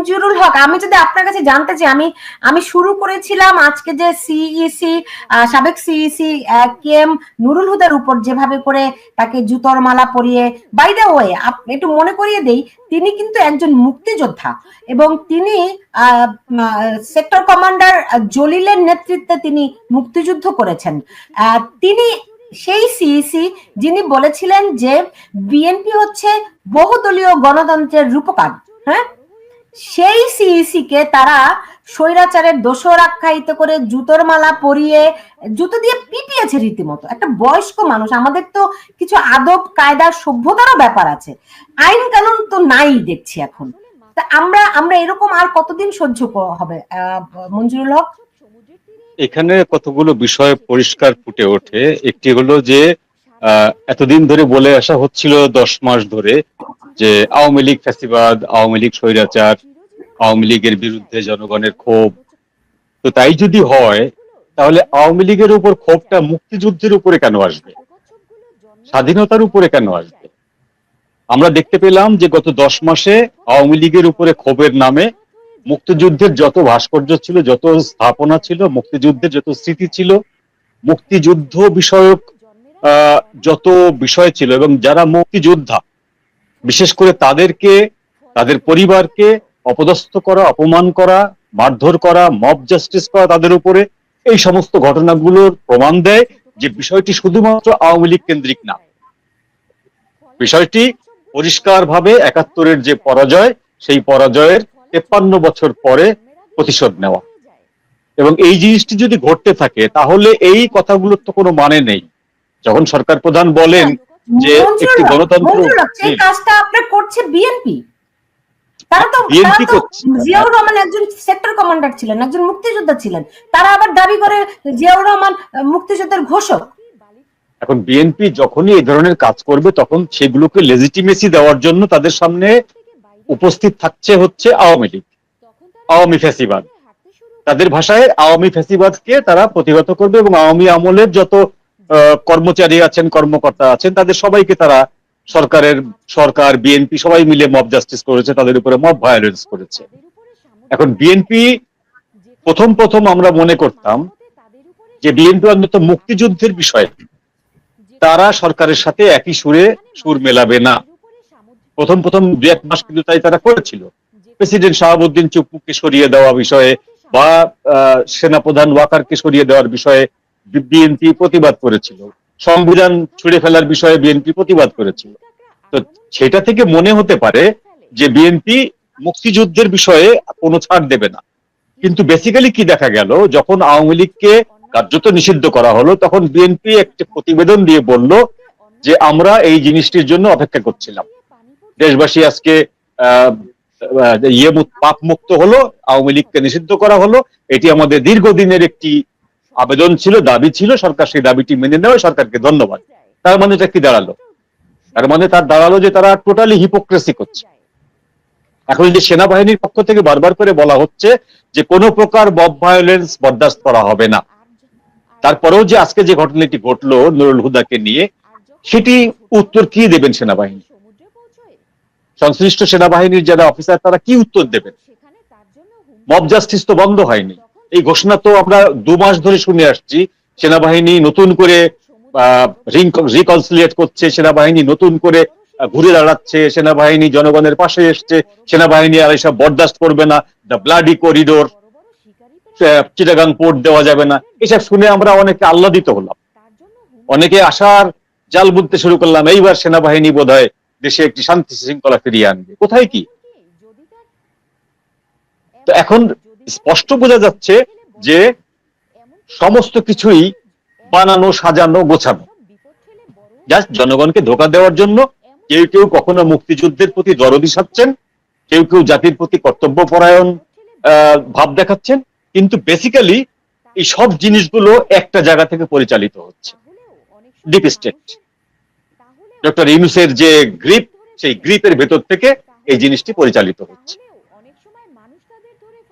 মঞ্জুরুল হক, আমি যদি আপনার কাছে জানতে চাই, আমি আমি শুরু করেছিলাম আজকে যে সিইসি সাবেক সিইসি কে এম নুরুল হুদার উপর যেভাবে করে তাকে জুতোর মালা পরিয়ে বাই দ্য ওয়ে একটু মনে করিয়ে দেই, তিনি কিন্তু একজন মুক্তিযোদ্ধা এবং তিনি সেক্টর কমান্ডার জলিলের নেতৃত্বে তিনি মুক্তিযুদ্ধ করেছেন। তিনি সেই সিইসি যিনি বলেছিলেন যে বিএনপি হচ্ছে বহুদলীয় গণতন্ত্রের রূপকার হ্যাঁ? সেই সিইসি কে তারা স্বৈরাচারের দোষর আখ্যায়িত করে জুতোর মালা পরিয়ে, জুতো দিয়ে পিটিয়েছে রীতিমতো। একটা বয়স্ক মানুষ, আমাদের তো কিছু আদব, কায়দা, সভ্যতারও ব্যাপার আছে। আইন কানুন তো নাই দেখছি এখন। তা আমরা আমরা এরকম আর কতদিন সহ্য হবে? মঞ্জুরুল হক? এখানে কতগুলো বিষয় পরিষ্কার ফুটে ওঠে। একটি হলো যে এতদিন ধরে বলে আসা হচ্ছিল দশ মাস ধরে। যে আওয়ামী লীগ ফ্যাসিবাদ আওয়ামী লীগ স্বৈরাচার, আওয়ামী লীগের বিরুদ্ধে জনগণের ক্ষোভ। তো তাই যদি হয়, তাহলে আওয়ামী লীগের উপর ক্ষোভটা মুক্তিযুদ্ধের উপরে কেন আসবে? স্বাধীনতার উপরে কেন আসবে? আমরা দেখতে পেলাম যে গত দশ মাসে আওয়ামী লীগের উপরে ক্ষোভের নামে মুক্তিযুদ্ধের যত ভাস্কর্য ছিল, যত স্থাপনা ছিল, মুক্তিযুদ্ধের যত স্মৃতি ছিল, মুক্তিযুদ্ধ বিষয়ক যত বিষয় ছিল এবং যারা মুক্তিযোদ্ধা বিশেষ করে তাদেরকে, তাদের পরিবারকে অপদস্থ করা, অপমান করা, মারধর করা মব জাস্টিস করা তাদের উপরে এই সমস্ত ঘটনাগুলোর প্রমাণ দেয় যে বিষয়টি শুধুমাত্র আওয়ামী লীগ কেন্দ্রিক না। বিষয়টি পরিষ্কারভাবে একাত্তরের যে পরাজয়, সেই পরাজয়ের তেপ্পান্ন বছর পরে প্রতিশোধ নেওয়া। এবং এই জিনিসটি যদি ঘটতে থাকে, তাহলে এই কথাগুলোর তো কোনো মানে নেই। যখন সরকার প্রধান বলেন যে একটি গণতন্ত্র জি। কাজটা আপনার করছে বিএনপি তারা তো করছে। জিয়াউর রহমান একজন সেক্টর কমান্ডার ছিলেন একজন মুক্তিযোদ্ধা ছিলেন তারা আবার দাবি করে জিয়াউর রহমান মুক্তিযুদ্ধের ঘোষক এখন বিএনপি যখনই এই ধরনের কাজ করবে তখন সেগুলোকে লেজিটিমেসি দেওয়ার জন্য তাদের সামনে উপস্থিত থাকছে হচ্ছে আওয়ামী লীগ আওয়ামী ফ্যাসিবাদ তাদের ভাষায় আওয়ামী ফ্যাসিবাদকে তারা প্রতিহত করবে এবং আওয়ামী আমলের যত কর্মচারী আছেন, কর্মকর্তা আছেন, তাদের সবাইকে তারা সরকারের সরকার, বিএনপি সবাই মিলে মব জাস্টিস করেছে, তাদের উপরে মব ভায়োলেন্স করেছে। এখন বিএনপি প্রথম প্রথম আমরা মনে করতাম যে বিএনপি অন্তত মুক্তিযুদ্ধের বিষয়ে তারা সরকারের সাথে একই সুরে সুর মেলাবে না। প্রথম প্রথম দু এক মাস কিন্তু তাই তারা করেছিল। প্রেসিডেন্ট শাহাবুদ্দিন চুপ্পুকে সরিয়ে দেওয়া বিষয়ে বা সেনাপ্রধান ওয়াকারকে সরিয়ে দেওয়ার বিষয়ে বিএনপি প্রতিবাদ করেছিল। সংবিধান ছুড়ে ফেলার বিষয়ে বিএনপি প্রতিবাদ করেছিল। তো সেটা থেকে মনে হতে পারে যে বিএনপি মুক্তিযুদ্ধের বিষয়ে কোনো ছাড় দেবে না। কিন্তু বেসিক্যালি কি দেখা গেল? যখন আওয়ামী লীগকে কার্যত নিষিদ্ধ করা হলো তখন বিএনপি একটি প্রতিবেদন দিয়ে বলল যে আমরা এই জিনিসটির জন্য অপেক্ষা করছিলাম। দেশবাসী আজকে আহ, ইয়ে পাপ মুক্ত হলো আওয়ামী লীগকে নিষিদ্ধ করা হলো। এটি আমাদের দীর্ঘদিনের একটি আবেদন ছিল, দাবি ছিল, সরকার সেই দাবিটি মেনে নেওয়া সরকারকে ধন্যবাদ। তার মানে এটা কি দাঁড়াল? তার মানে তার দাঁড়াল যে তারা টোটালি হিপোক্রেসি করছে। এখন যে সেনাবাহিনীর পক্ষ থেকে বারবার করে বলা হচ্ছে যে কোনো প্রকার মব ভায়োলেন্স বরদাস্ত করা হবে না। তারপরেও যে আজকে যে ঘটনাটি ঘটলো নুরুল হুদাকে নিয়ে, সেটি উত্তর কি দেবেন সেনাবাহিনী? সংশ্লিষ্ট সেনাবাহিনীর যারা অফিসার তারা কি উত্তর দেবেন? মব জাস্টিস তো বন্ধ হয়নি। এই ঘোষণা তো আমরা দু মাস ধরে শুনে আসছি। সেনাবাহিনী নতুন করে রিকনসিলিয়েট করছে, সেনাবাহিনী নতুন করে ঘুরে দাঁড়াচ্ছে, সেনাবাহিনী জনগণের পাশে এসছে, সেনাবাহিনী আর এসব বরদাস্ত করবে না। The bloody corridor Chittagong port দেওয়া যাবে না। এসব শুনে আমরা অনেকে আহ্লাদিত হলাম। অনেকে আশার জাল বুনতে শুরু করলাম, এইবার সেনাবাহিনী বোধহয় দেশে একটি শান্তি শৃঙ্খলা ফিরিয়ে আনবে। কোথায় কি? তো এখন স্পষ্ট বোঝা যাচ্ছে যে সমস্ত কিছুই বানানো সাজানো গোছানো। জাস্ট জনগণকে ধোকা দেওয়ার জন্য কেউ কেউ কখনো মুক্তিযুদ্ধের প্রতি দরদি সাচ্ছেন কেউ কেউ জাতির প্রতি কর্তব্যপরায়ণ আহ, ভাব দেখাচ্ছেন কিন্তু বেসিক্যালি এই সব জিনিসগুলো একটা জায়গা থেকে পরিচালিত হচ্ছে। ডিপ স্টেট ডক্টর ইউনুসের যে গ্রিপ সেই গ্রিপের ভেতর থেকে এই জিনিসটি পরিচালিত হচ্ছে।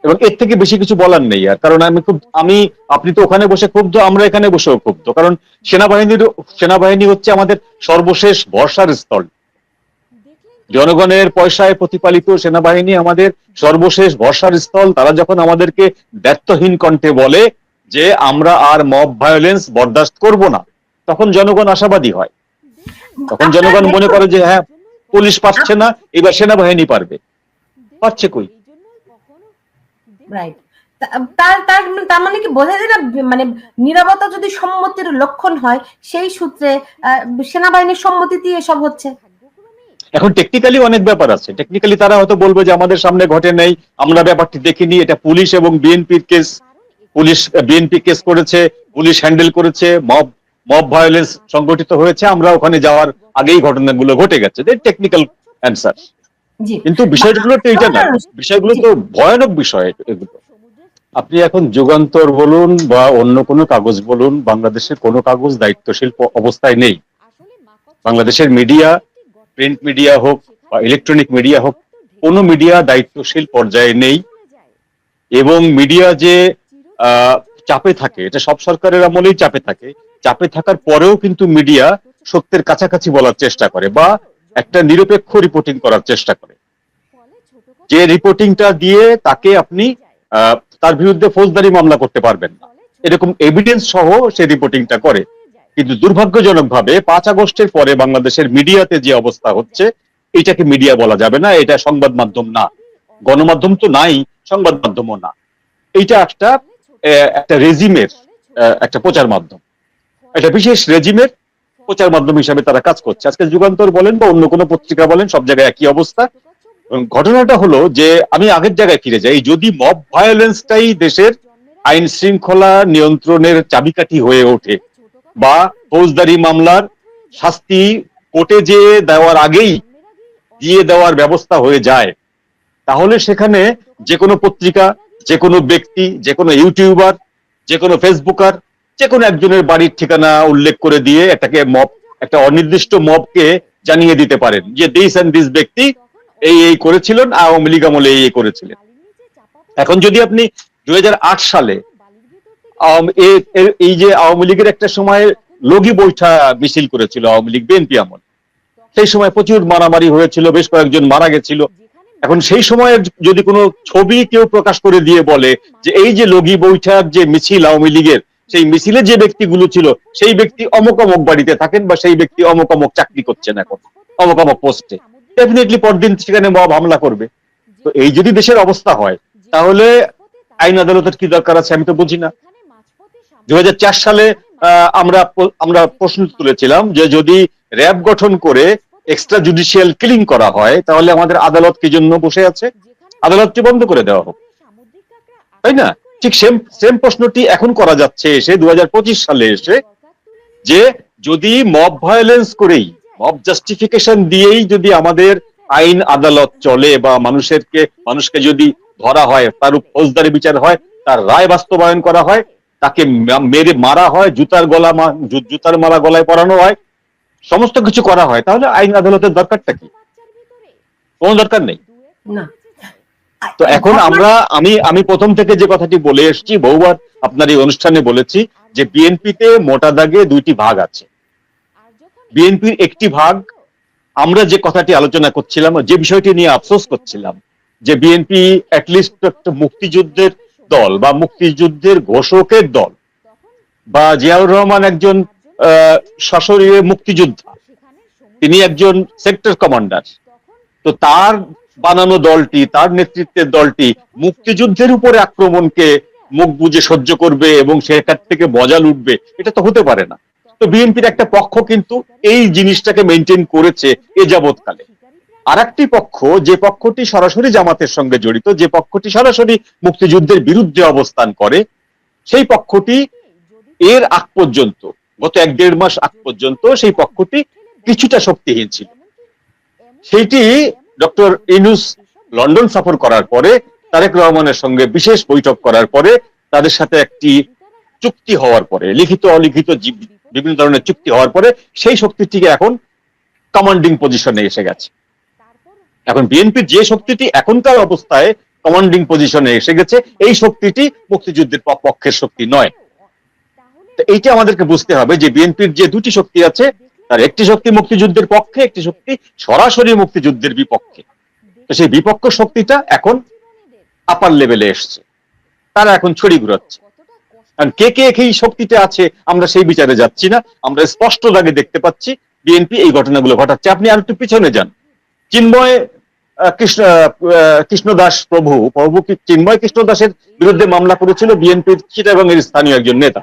এবং এর থেকে বেশি কিছু বলার নেই আর। কারণ আমি খুব আমি আপনি তো ওখানে বসে ক্ষুব্ধ, আমরা এখানে বসেও ক্ষুব্ধ। কারণ সেনাবাহিনীর সেনাবাহিনী হচ্ছে আমাদের সর্বশেষ ভরসার স্থল। জনগণের পয়সায় প্রতিপালিত সেনাবাহিনী আমাদের সর্বশেষ ভরসার স্থল। তারা যখন আমাদেরকে ব্যর্থহীন কণ্ঠে বলে যে আমরা আর মব ভায়োলেন্স বরদাস্ত করব না, তখন জনগণ আশাবাদী হয়। তখন জনগণ মনে করে যে হ্যাঁ পুলিশ পারছে না, এবার সেনাবাহিনী পারবে। পারছে কই? রাইট তার তার তার মানে কি বোঝা যায় না মানে নিরবতা যদি সম্মতির লক্ষণ হয়, সেই সূত্রে সেনাবাহিনীর সম্মতিতে এসব হচ্ছে। এখন টেকনিক্যালি অনেক ব্যাপার আছে। টেকনিক্যালি তারা হয়তো বলবে যে আমাদের সামনে ঘটে নাই, আমরা ব্যাপারটি দেখিনি, এটা পুলিশ এবং বিএনপির কেস পুলিশ বিএনপি কেস করেছে, পুলিশ হ্যান্ডেল করেছে মব মব ভায়োলেন্স সংগঠিত হয়েছে, আমরা ওখানে যাওয়ার আগেই ঘটনাগুলো ঘটে গেছে। টেকনিক্যাল অ্যান্সার কিন্তু বিষয়গুলো তো এটা না। বিষয়গুলো তো ভয়ানক বিষয় এগুলো। আপনি এখন যুগান্তর বলুন বা অন্য কোনো কাগজ বলুন বাংলাদেশের কোনো কাগজ দায়িত্বশীল অবস্থায় নেই। বাংলাদেশের মিডিয়া প্রিন্ট মিডিয়া হোক বা ইলেকট্রনিক মিডিয়া হোক কোনো মিডিয়া দায়িত্বশীল পর্যায়ে নেই। এবং মিডিয়া যে আহ, চাপে থাকে এটা সব সরকারের আমলেই চাপে থাকে। চাপে থাকার পরেও কিন্তু মিডিয়া সত্যের কাছাকাছি বলার চেষ্টা করে বা একটা নিরপেক্ষ রিপোর্টিং করার চেষ্টা করে। যে রিপোর্টিংটা দিয়ে তাকে আপনি তার বিরুদ্ধে ফৌজদারি মামলা করতে পারবেন না। এরকম এভিডেন্স সহ সে রিপোর্টিংটা করে। কিন্তু দুর্ভাগ্যজনকভাবে পাঁচ আগস্টের পরে বাংলাদেশের মিডিয়াতে যে অবস্থা হচ্ছে, এটাকে মিডিয়া বলা যাবে না, এটা সংবাদ মাধ্যম না। গণমাধ্যম তো নাই, সংবাদ মাধ্যমও না। এইটা একটা একটা রেজিমের একটা প্রচার মাধ্যম। একটা বিশেষ রেজিমের প্রচার মাধ্যম হিসাবে তারা কাজ করছে। আজকে যুগান্তর বলেন বা অন্য কোনো পত্রিকা বলেন, সব জায়গায় একই অবস্থা। ঘটনাটা হলো যে, আমি আগের জায়গায় ফিরে যাই। যদি মব ভায়োলেন্সটাই দেশের আইন শৃঙ্খলা নিয়ন্ত্রণের চাবিকাঠি হয়ে ওঠে বা ফৌজদারি মামলার শাস্তি কোর্টে যে দেওয়ার আগেই দিয়ে দেওয়ার ব্যবস্থা হয়ে যায়, তাহলে সেখানে যে কোনো পত্রিকা, যে কোনো ব্যক্তি, যে কোনো ইউটিউবার, যে কোনো ফেসবুকার যে কোনো একজনের বাড়ির ঠিকানা উল্লেখ করে দিয়ে এটাকে মব একটা অনির্দিষ্ট মবকে জানিয়ে দিতে পারেন যে দিস অ্যান্ড দিস ব্যক্তি এই এই করেছিলেন, আওয়ামী লীগ আমলে এই এই করেছিলেন। এখন যদি আপনি দুই সালে এই যে আওয়ামী লীগের একটা সময় লগি বৈঠা মিছিল করেছিল আওয়ামী লীগ বিএনপি আমল, সেই সময় প্রচুর মারামারি হয়েছিল, বেশ কয়েকজন মারা গেছিল। এখন সেই সময়ে যদি কোনো ছবি কেউ প্রকাশ করে দিয়ে বলে যে এই যে লগি বৈঠার যে মিছিল আওয়ামী লীগের সেই মিছিলে যে ব্যক্তিগুলো ছিল, সেই ব্যক্তি অমুক অমুক বাড়িতে থাকেন বা সেই ব্যক্তি অমুক অমুক চাকরি করছেন এখন, অমুক অমুক পোস্টে। ডেফিনেটলি পরদিন সেখানে মব হামলা করবে। তো এই যদি দেশের অবস্থা হয়, তাহলে আইন আদালতের কি দরকার আছে আমি তো বুঝি না। দু সালে আমরা আমরা প্রশ্ন তুলেছিলাম যে যদি র্যাব গঠন করে এক্সট্রা জুডিশিয়াল কিলিং করা হয়, তাহলে আমাদের আদালত কি জন্য বসে আছে? আদালতটি বন্ধ করে দেওয়া হোক? তাই না? ঠিক সেম সেম প্রশ্নটি এখন করা যাচ্ছে এসে দুহাজার পঁচিশ সালে এসে যে যদি মব ভায়োলেন্স করেই মব জাস্টিফিকেশন দিয়েই যদি আমাদের আইন আদালত চলে বা মানুষেরকে, মানুষকে যদি ধরা হয়, তার ফৌজদারি বিচার হয়, তার রায় বাস্তবায়ন করা হয়, তাকে মেরে মারা হয়, জুতার গলা জুতার মালা গলায় পরানো হয়, সমস্ত কিছু করা হয়, তাহলে আইন আদালতের দরকারটা কি? কোনো দরকার নেই? না। তো এখন আমরা আমি আমি প্রথম থেকে যে কথাটি বলে এসেছি বহুবার আপনার এই অনুষ্ঠানে বলেছি যে বিএনপিতে মোটা দাগে দুইটি ভাগ আছে। বিএনপির একটি ভাগ আমরা যে কথাটি আলোচনা করছিলাম যে বিষয়টি নিয়ে আফসোস করছিলাম যে বিএনপি অ্যাটলিস্ট একটা মুক্তিযুদ্ধের দল বা মুক্তিযুদ্ধের ঘোষকের দল বা জিয়াউর রহমান একজন আহ, সশরীরে মুক্তিযোদ্ধা। তিনি একজন সেক্টর কমান্ডার তো তার বানানো দলটি, তার নেতৃত্বের দলটি মুক্তিযুদ্ধের উপরে আক্রমণকে মুখ বুজে সহ্য করবে এবং সেখান থেকে মজা লুটবে। এটা তো হতে পারে না। তো বিএনপির একটা পক্ষ কিন্তু এই জিনিসটাকে মেনটেন করেছে এ যাবৎকালে। আর একটি পক্ষ, যে পক্ষটি সরাসরি জামাতের সঙ্গে জড়িত, যে পক্ষটি সরাসরি মুক্তিযুদ্ধের বিরুদ্ধে অবস্থান করে, সেই পক্ষটি এর আগ পর্যন্ত, গত এক দেড় মাস আগ পর্যন্ত সেই পক্ষটি কিছুটা শক্তিহীন ছিল। সেইটি ডক্টর ইনুস লন্ডন সফর করার পরে, তারেক রহমানের সঙ্গে বিশেষ বৈঠক করার পরে, তাদের সাথে একটি চুক্তি হওয়ার পরে, লিখিত অলিখিত বিভিন্ন ধরনের চুক্তি হওয়ার পরে, সেই শক্তিটিকে এখন কমান্ডিং পজিশনে এসে গেছে। এখন বিএনপির যে শক্তিটি এখনকার অবস্থায় কমান্ডিং পজিশনে এসে গেছে, এই শক্তিটি মুক্তিযুদ্ধের পক্ষের শক্তি নয়। এইটা আমাদেরকে বুঝতে হবে যে বিএনপির যে দুটি শক্তি আছে তার একটি শক্তি মুক্তিযুদ্ধের পক্ষে, একটি শক্তি সরাসরি মুক্তিযুদ্ধের বিপক্ষে। সেই বিপক্ষ শক্তিটা এখন আপার লেভেলে এসছে। তারা এখন ছড়ি ঘুরাচ্ছে। কারণ কে কে এই শক্তিতে আছে, আমরা সেই বিচারে যাচ্ছি না। আমরা স্পষ্ট দাগে দেখতে পাচ্ছি বিএনপি এই ঘটনাগুলো ঘটাচ্ছে। আপনি আর একটু পিছনে যান। চিন্ময় কৃষ্ণ কৃষ্ণদাস প্রভু প্রভু চিন্ময় কৃষ্ণদাসের বিরুদ্ধে মামলা করেছিল বিএনপির চিটাগং এর স্থানীয় একজন নেতা।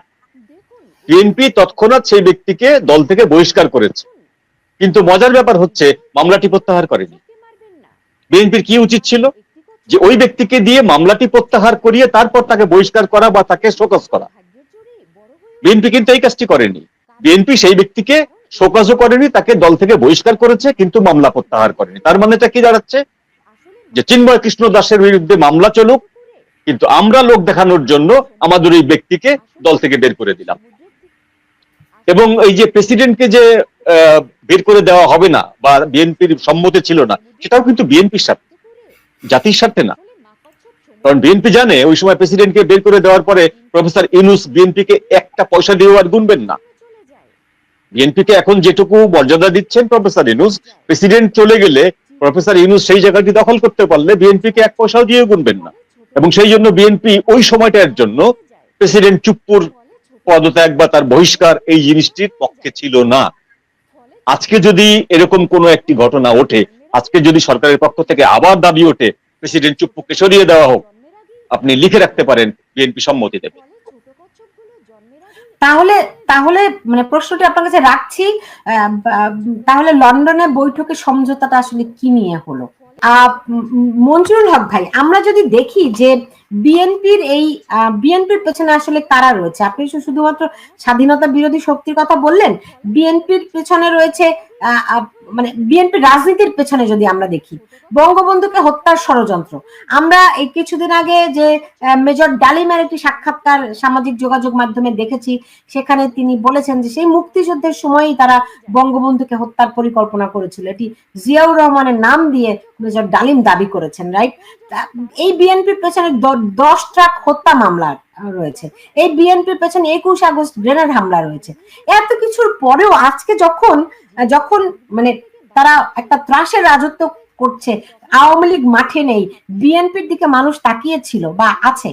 বিএনপি তৎক্ষণাৎ সেই ব্যক্তিকে দল থেকে বহিষ্কার করেছে। কিন্তু মজার ব্যাপার হচ্ছে, মামলাটি প্রত্যাহার করেনি। বিএনপির কি উচিত ছিল? যে ওই ব্যক্তিকে দিয়ে মামলাটি প্রত্যাহার করিয়ে তারপর তাকে বহিষ্কার করা বা তাকে শোকজ করা। বিএনপি কিন্তু এই কাজটি করেনি। বিএনপি সেই ব্যক্তিকে শোকজও করেনি, তাকে দল থেকে বহিষ্কার করেছে, কিন্তু মামলা প্রত্যাহার করেনি। তার মানেটা কি দাঁড়াচ্ছে? যে চিন্ময় কৃষ্ণ দাসের বিরুদ্ধে মামলা চলুক, কিন্তু আমরা লোক দেখানোর জন্য আমাদের এই ব্যক্তিকে দল থেকে বের করে দিলাম। এবং এই যে প্রেসিডেন্টকে যে বের করে দেওয়া হবে না বা বিএনপির সম্মতি ছিল না, সেটাও কিন্তু বিএনপির স্বার্থে। জাতির স্বার্থে না। কারণ বিএনপি জানে, ওই সময় প্রেসিডেন্টকে বের করে দেওয়ার পরে প্রফেসর ইনুস বিএনপিকে একটা পয়সা দিয়েও আর গুনবেন না। বিএনপিকে এখন যেটুকু মর্যাদা দিচ্ছেন প্রফেসর ইনুস প্রেসিডেন্ট চলে গেলে প্রফেসর ইনুস সেই জায়গাটি দখল করতে পারলে বিএনপিকে এক পয়সাও দিয়ে গুনবেন না। এবং সেই জন্য বিএনপি ওই সময়টার জন্য প্রেসিডেন্ট চুপ্পুর পদত্যাগ বা তার বহিষ্কার এই জিনিসটির পক্ষে ছিল না। আজকে যদি এরকম কোনো একটি ঘটনা ওঠে, আজকে যদি সরকারের পক্ষ থেকে আবার দাবি ওঠে, প্রেসিডেন্ট চুপ্পুকে সরিয়ে দেওয়া হোক, আপনি লিখে রাখতে পারেন, বিএনপি সম্মতি দেবে। তাহলে তাহলে মানে প্রশ্নটি আপনার কাছে রাখছি তাহলে লন্ডনে বৈঠকে সমঝোতাটা আসলে কি নিয়ে হলো? মঞ্জুরুল হক ভাই, আমরা যদি দেখি যে বিএনপির এই বিএনপির পেছনে আসলে কারা রয়েছে? আপনি শুধুমাত্র স্বাধীনতা বিরোধী শক্তির কথা বললেন, বিএনপির পেছনে রয়েছে মানে বিএনপির রাজনীতির পেছনে যদি আমরা দেখি, বঙ্গবন্ধুকে হত্যার ষড়যন্ত্র। আমরা এই কিছুদিন আগে যে মেজর ডালিমের একটি সাক্ষাৎকার সামাজিক যোগাযোগ মাধ্যমে দেখেছি, সেখানে তিনি বলেছেন যে সেই মুক্তিযুদ্ধের সময়ই তারা বঙ্গবন্ধুকে হত্যার পরিকল্পনা করেছিল। এটি জিয়াউর রহমানের নাম দিয়ে মেজর ডালিম দাবি করেছেন, রাইট? এই বিএনপির পেছনে দশ ট্রাক হত্যা মামলা রয়েছে। এই বিএনপির পেছনে একুশ আগস্ট গ্রেনেড হামলা রয়েছে। এত কিছুর পরেও আজকে যখন যখন মানে তারা একটা ত্রাসের রাজত্ব করছে। আওয়ামী লীগ মাঠে নেই। বিএনপির দিকে মানুষ তাকিয়েছিল বা আছে।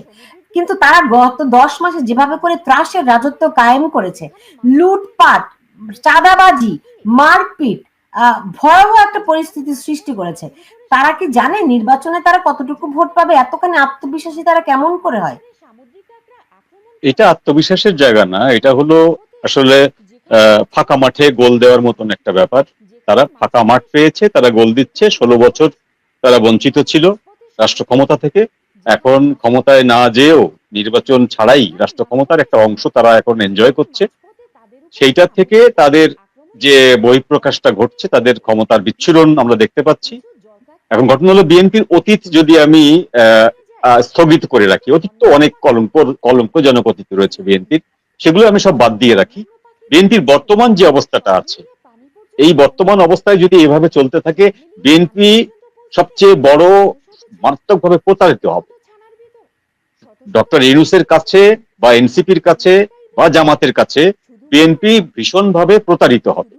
কিন্তু তারা গত দশ মাসে যেভাবে করে ত্রাসের রাজত্ব কায়েম করেছে, লুটপাট, চাঁদাবাজি, মারপিট ভয়াবহ একটা পরিস্থিতির সৃষ্টি করেছে। তারা কি জানে নির্বাচনে তারা কতটুকু ভোট পাবে? এতখানি আত্মবিশ্বাসী তারা কেমন করে হয়? এটা আত্মবিশ্বাসের জায়গা না। এটা হলো আসলে ফাঁকা মাঠে গোল দেওয়ার মতন একটা ব্যাপার। তারা ফাঁকা মাঠ পেয়েছে, তারা গোল দিচ্ছে, ষোলো বছর তারা বঞ্চিত ছিল রাষ্ট্র ক্ষমতা থেকে। এখন ক্ষমতায় না যেও নির্বাচন ছাড়াই রাষ্ট্র ক্ষমতার একটা অংশ তারা এখন এনজয় করছে। সেইটার থেকে তাদের যে বহিঃপ্রকাশটা ঘটছে, তাদের ক্ষমতার বিচ্ছুরণ আমরা দেখতে পাচ্ছি। এখন ঘটনা হলো, বিএনপির অতীত যদি আমি স্থগিত করে রাখি, অতীত তো অনেক কলঙ্ক, কলঙ্কজনক অতীত রয়েছে বিএনপির, সেগুলো আমি সব বাদ দিয়ে রাখি। বিএনপির বর্তমান যে অবস্থাটা আছে এই বর্তমান অবস্থায় যদি এভাবে চলতে থাকে বিএনপি সবচেয়ে বড় মারাত্মকভাবে প্রতারিত হবে। ডক্টর ইউনুসের কাছে বা এনসিপির কাছে বা জামাতের কাছে বিএনপি ভীষণভাবে প্রতারিত হবে।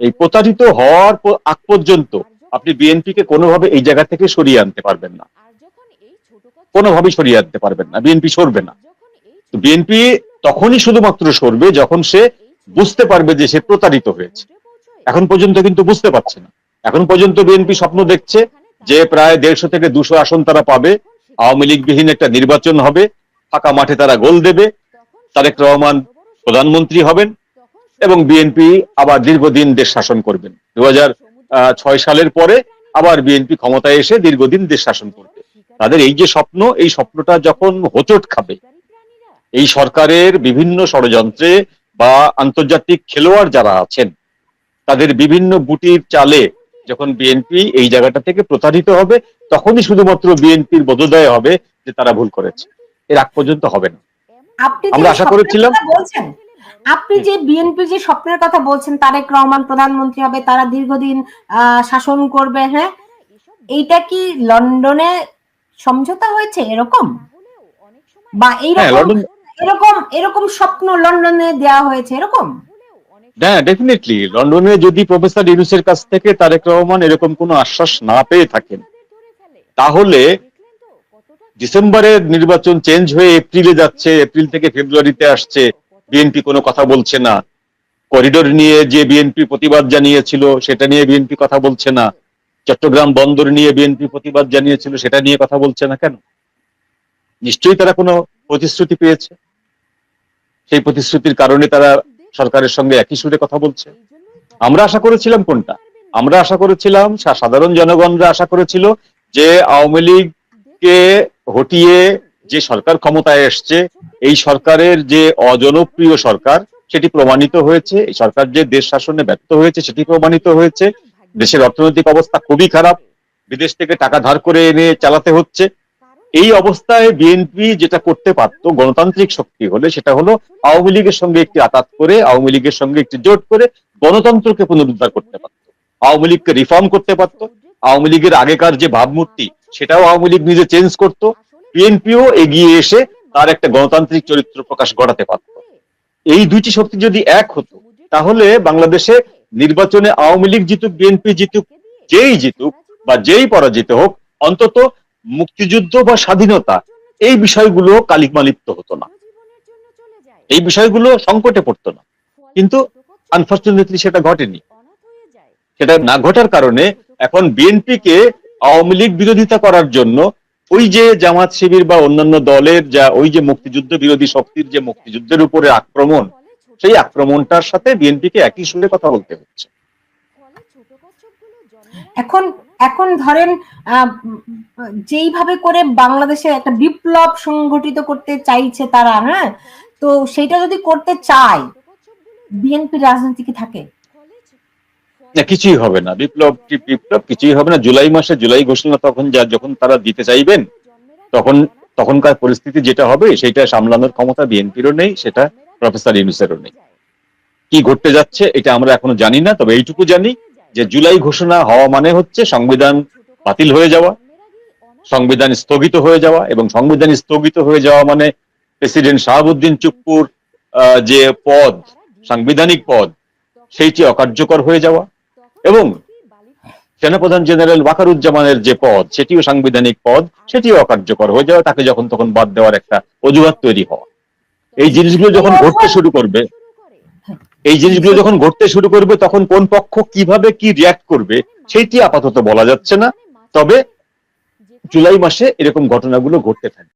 এই প্রতারিত হওয়ার আগ পর্যন্ত আপনি বিএনপিকে কোনোভাবে এই জায়গা থেকে সরিয়ে আনতে পারবেন না। কোনোভাবেই সরিয়ে আনতে পারবেন না। বিএনপি সরবে না। বিএনপি তখনই শুধুমাত্র সরবে যখন সে বুঝতে পারবে যে সে প্রতারিত হয়েছে। এখন পর্যন্ত কিন্তু বুঝতে পারছে না। এখন পর্যন্ত বিএনপি স্বপ্ন দেখছে যে প্রায় দেড়শো থেকে দুশো আসন তারা পাবে। আওয়ামী লীগবিহীন একটা নির্বাচন হবে। ফাঁকা মাঠে তারা গোল দেবে। তারেক রহমান প্রধানমন্ত্রী হবেন এবং বিএনপি আবার দীর্ঘদিন দেশ শাসন করবেন। দু ছয় সালের পরে আবার বিএনপি ক্ষমতায় এসে দীর্ঘদিন দেশ শাসন করবে। তাদের এই যে স্বপ্ন, এই স্বপ্নটা যখন হোচট খাবে, এই সরকারের বিভিন্ন ষড়যন্ত্রে বা আন্তর্জাতিক খেলোয়াড় যারা আছেন তাদের বিভিন্ন বুটির চালে যখন বিএনপি এই জায়গাটা থেকে প্রতারিত হবে তখনই শুধুমাত্র বিএনপির বোধোদয় হবে যে তারা ভুল করেছে। এর আগ পর্যন্ত হবে না। আমরা আশা করেছিলাম- আপনি যে বিএনপি যে স্বপ্নের কথা বলছেন তারেক রহমান প্রধানমন্ত্রী হবে তারা দীর্ঘদিন আহ, শাসন করবে হ্যাঁ? এইটা কি লন্ডনে সমঝোতা হয়েছে এরকম? বা হ্যাঁ এইরকম এরকম এরকম স্বপ্ন লন্ডনে দেওয়া হয়েছে এরকম? হ্যাঁ ডেফিনেটলি লন্ডনে যদি প্রফেসর ইউনুসের কাছ থেকে তারেক রহমান এরকম কোনো আশ্বাস না পেয়ে থাকেন, তাহলে ডিসেম্বরের নির্বাচন চেঞ্জ হয়ে এপ্রিলে যাচ্ছে এপ্রিল থেকে ফেব্রুয়ারিতে আসছে বিএনপি কোনো কথা বলছে না। করিডোর নিয়ে যে বিএনপি প্রতিবাদ জানিয়েছিল, সেটা নিয়ে বিএনপি কথা বলছে না। চট্টগ্রাম বন্দর নিয়ে বিএনপি প্রতিবাদ জানিয়েছিল, সেটা নিয়ে কথা বলছে না কেন? নিশ্চয়ই তারা কোনো প্রতিশ্রুতি পেয়েছে। সেই প্রতিশ্রুতির কারণে তারা সরকারের সঙ্গে একই সুরে কথা বলছে। আমরা আশা করেছিলাম কোনটা? আমরা আশা করেছিলাম সাধারণ জনগণরা আশা করেছিল যে আওয়ামী লীগকে হটিয়ে যে সরকার ক্ষমতায় এসছে এই সরকারের যে অজনপ্রিয় সরকার সেটি প্রমাণিত হয়েছে। এই সরকার যে দেশ শাসনে ব্যর্থ হয়েছে সেটি প্রমাণিত হয়েছে। দেশের অর্থনৈতিক অবস্থা খুবই খারাপ। বিদেশ থেকে টাকা ধার করে এনে চালাতে হচ্ছে। এই অবস্থায় বিএনপি যেটা করতে পারত গণতান্ত্রিক শক্তি হলে, সেটা হলো আওয়ামী লীগের সঙ্গে একটি আতাত করে, আওয়ামী লীগের সঙ্গে একটি জোট করে গণতন্ত্রকে পুনরুদ্ধার করতে পারত। আওয়ামী লীগকে রিফর্ম করতে পারত। আওয়ামী লীগের আগেকার যে ভাবমূর্তি, সেটাও আওয়ামী লীগ নিজে চেঞ্জ করত। বিএনপিও এগিয়ে এসে তার একটা গণতান্ত্রিক চরিত্র প্রকাশ ঘটাতে পারত। এই দুইটি শক্তি যদি এক হতো, তাহলে বাংলাদেশে নির্বাচনে আওয়ামী লীগ জিতুক বিএনপি জিতুক, যেই জিতুক বা যেই পরাজিত হোক, অন্তত মুক্তিযুদ্ধ বা স্বাধীনতা, এই বিষয়গুলো কালিমালিপ্ত হতো না। এই বিষয়গুলো সংকটে পড়তো না। কিন্তু আনফর্চুনেটলি সেটা ঘটেনি। সেটা না ঘটার কারণে এখন বিএনপি কে আওয়ামী লীগ বিরোধিতা করার জন্য ওই যে জামাত শিবির বা অন্যান্য দলের যা ওই যে মুক্তিযুদ্ধ বিরোধী শক্তির যে মুক্তিযুদ্ধের উপরে আক্রমণ, সেই আক্রমণটার সাথে বিএনপি কে একই সুরে কথা বলতে হচ্ছে। এখন এখন ধরেন যেইভাবে করে বাংলাদেশে একটা বিপ্লব সংগঠিত করতে চাইছে তারা হ্যাঁ? তো সেটা যদি করতে চায় বিএনপি রাজনীতি কি থাকে? না কিছুই হবে না। বিপ্লব কি- বিপ্লব কিছুই হবে না। জুলাই মাসে জুলাই ঘোষণা তখন যা যখন তারা দিতে চাইবেন তখন তখনকার পরিস্থিতি যেটা হবে সেটা সামলানোর ক্ষমতা বিএনপিরও নেই সেটা প্রফেসর ইউনুসেরও নেই। কি ঘটতে যাচ্ছে এটা আমরা এখনও জানি না তবে এইটুকু জানি যে জুলাই ঘোষণা হওয়া মানে হচ্ছে সংবিধান বাতিল হয়ে যাওয়া সংবিধান স্থগিত হয়ে যাওয়া এবং সংবিধান স্থগিত হয়ে যাওয়া মানে প্রেসিডেন্ট শাহাবুদ্দিন চুপ্পুর যে পদ সাংবিধানিক পদ সেইটি অকার্যকর হয়ে যাওয়া এবং সেনাপ্রধান জেনারেল ওয়াকারুজ্জামানের যে পদ সেটিও সাংবিধানিক পদ সেটিও অকার্যকর হয়ে যাওয়া তাকে যখন তখন বাদ দেওয়ার একটা অজুহাত তৈরি হওয়া। এই জিনিসগুলো যখন ঘটতে শুরু করবে এই জিনিসগুলো যখন ঘটতে শুরু করবে, তখন কোন পক্ষ কীভাবে কি রিয়াক্ট করবে সেটি আপাতত বলা যাচ্ছে না। তবে জুলাই মাসে এরকম ঘটনাগুলো ঘটতে থাকবে।